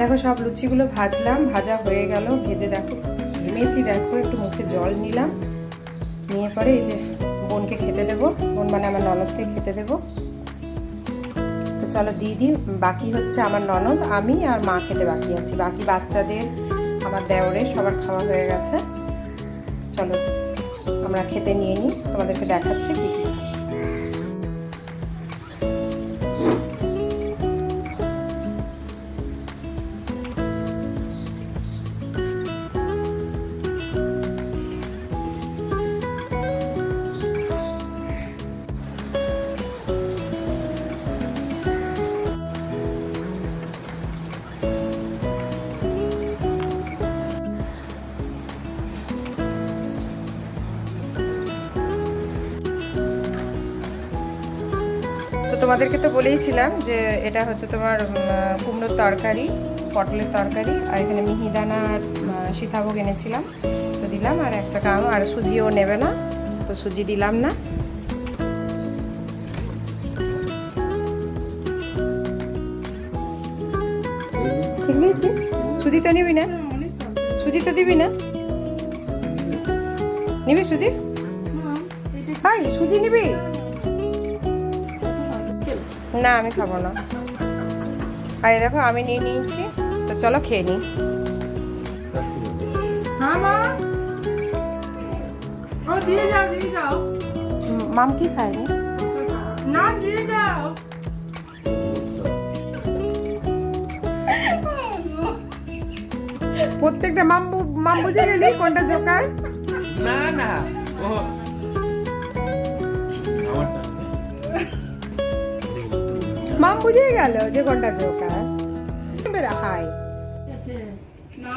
দেখো সব লুচিগুলো ভাজলাম, ভাজা হয়ে গেল। ভেজে দেখো, ঘেমেছি, দেখো, একটু মুখে জল নিলাম। নিয়ে পরে এই যে বোনকে খেতে দেবো। বোন মানে আমার ননদকে খেতে দেবো। তো চলো দিদি, বাকি হচ্ছে আমার ননদ, আমি আর মা খেতে বাকি আছি। বাকি বাচ্চাদের, আমার দেওরের সবার খাওয়া হয়ে গেছে। চলো আমরা খেতে নিয়ে নিই, তোমাদেরকে দেখাচ্ছি কি তোমাদেরকে তো বলেইছিলাম যে এটা হচ্ছে তোমার কুমড়োর তরকারি পটলের তরকারি আর এখানে মিহিদানা আর সীতাভোগ এনেছিলাম তো দিলাম আর একটা কাম আর সুজিও নেবে না তো সুজি দিলাম না। ঠিক নিয়েছি সুজি তো নিবি না? সুজি তো দিবি না? নিবি সুজি? হাই সুজি নিবি? না আমি খাব না। আরে দেখো আমি নিয়ে নিয়েছি। তো চলো খেয়ে নিই। হ্যাঁ মাম কি খায়নি না দিয়ে যাও। প্রত্যেকটা মাম বু- মাম বুঝে গেলি কোনটা জোকার না না। মাম বুঝে গেল যে কোনটা জোকার। হাই। না